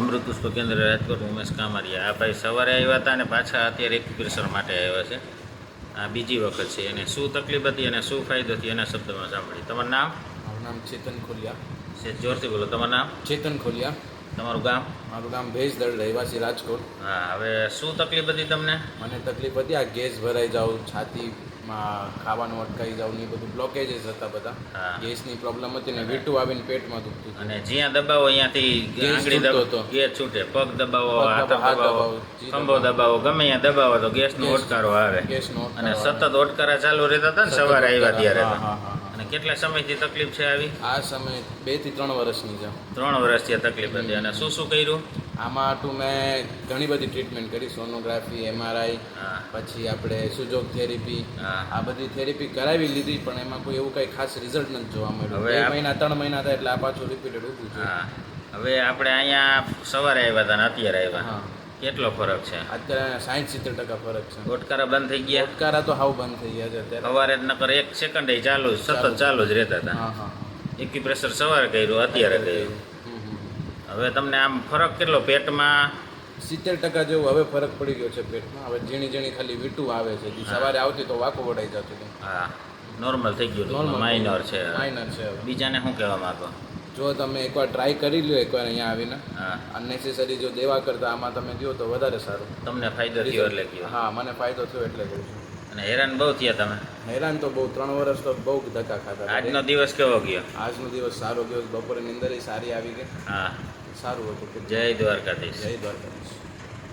અમૃત પુષ્પ કેન્દ્ર રાજકોટ ઉમેશ કામારિયા. આ ભાઈ સવારે આવ્યા હતા અને પાછા અત્યારે એક્યુપ્રેશર માટે આવ્યા છે. આ બીજી વખત છે. એને શું તકલીફ હતી અને શું ફાયદો થયો એના શબ્દમાં સાંભળી તમારું નામ? મારું નામ ચેતન ખોલિયા. છે જોરથી બોલો. તમારું નામ? ચેતન ખોલિયા. તમારું ગામ? મારું ગામ ભેજદળ રહેવાસી રાજકોટ. હા હવે શું તકલીફ હતી તમને? મને તકલીફ હતી આ ગેસ ભરાઈ જાવ છાતીમાં ખાવાનું અટકાઈ જાવ ને એ બધું બ્લોકેજીસ હતા બધા. ગેસની પ્રોબ્લેમ હતી ને વીટું આવીને પેટમાં દુખતું અને જ્યાં દબાવો અહીંયાથી ગેસ આંગળી દબાવો. ગેસ છૂટે પગ દબાવો હાથ દબાવો, ખંભો દબાવો. ગમે અહીંયા દબાવો તો ગેસનો ગેસ- ઓટકારો આવે અને સતત. ઓટકારા ચાલુ રહેતા હતા ને સવારે આવ્યા ત્યારે. અને કેટલા સમયથી તકલીફ છે આવી? આ સમય બેથી ત્રણ વર્ષની છે. ત્રણ વર્ષથી આ તકલીફ હતી. અને શું શું કર્યું? આમાં તો મેં ઘણી બધી ટ્રીટમેન્ટ કરી સોનોગ્રાફી એમઆરઆઈ પછી આપણે સુજોગ થેરેપી આ બધી થેરેપી કરાવી લીધી પણ એમાં કોઈ એવું કંઈ ખાસ રિઝલ્ટ નથી જોવા મળ્યું. હવે બે મહિના ત્રણ મહિના થાય એટલે આ પાછું રિપીટેડ ઊભું છે હવે આપણે અહીંયા સવારે આવ્યા હતા ને અત્યારે આવ્યા. હા. કેટલો ફરક છે? અત્યારે સાઠ સિત્તેર ટકા ફરક છે. ગોટકારા બંધ થઈ ગયા? ગોટકારા તો હાવ બંધ થઈ ગયા છે અત્યારે. સવારે જ નકર એક સેકન્ડ ચાલુ જ, સતત ચાલુ. જ. રહેતા હતા. હા હા. એક્યુપ્રેશર સવારે કર્યું અત્યારે કર્યું. હવે તમને આમ ફરક કેટલો પેટમાં? સિત્તેર ટકા જેવું હવે ફરક પડી ગયો છે પેટમાં. હવે ઝીણી ઝીણી ખાલી વીટું આવે છે. સવારે આવતી તો વાકો વડાઈ જતું હા. નોર્મલ થઈ ગયું. નોર્મલ માઇનર છે. માઇનર છે બીજાને શું કહેવા માંગો? જો તમે એકવાર ટ્રાય કરી લ્યો એકવાર અહીંયા આવીને. અનનેસેસરી જો દેવા કરતા આમાં તમે કહો તો વધારે સારું. તમને ફાયદો થયો એટલે કહો હા મને ફાયદો થયો એટલે કહું છું. અને હેરાન બહુ થયા તમે. હેરાન તો બહુ ત્રણ વર્ષ તો બહુ ધક્કા ખાતા. આજનો દિવસ કેવો ગયો? આજનો દિવસ સારો ગયો. બપોરે નિંદર સારી આવી ગઈ. હા. સારું હતું. જય દ્વારકાધીશ. જય દ્વારકાધીશ.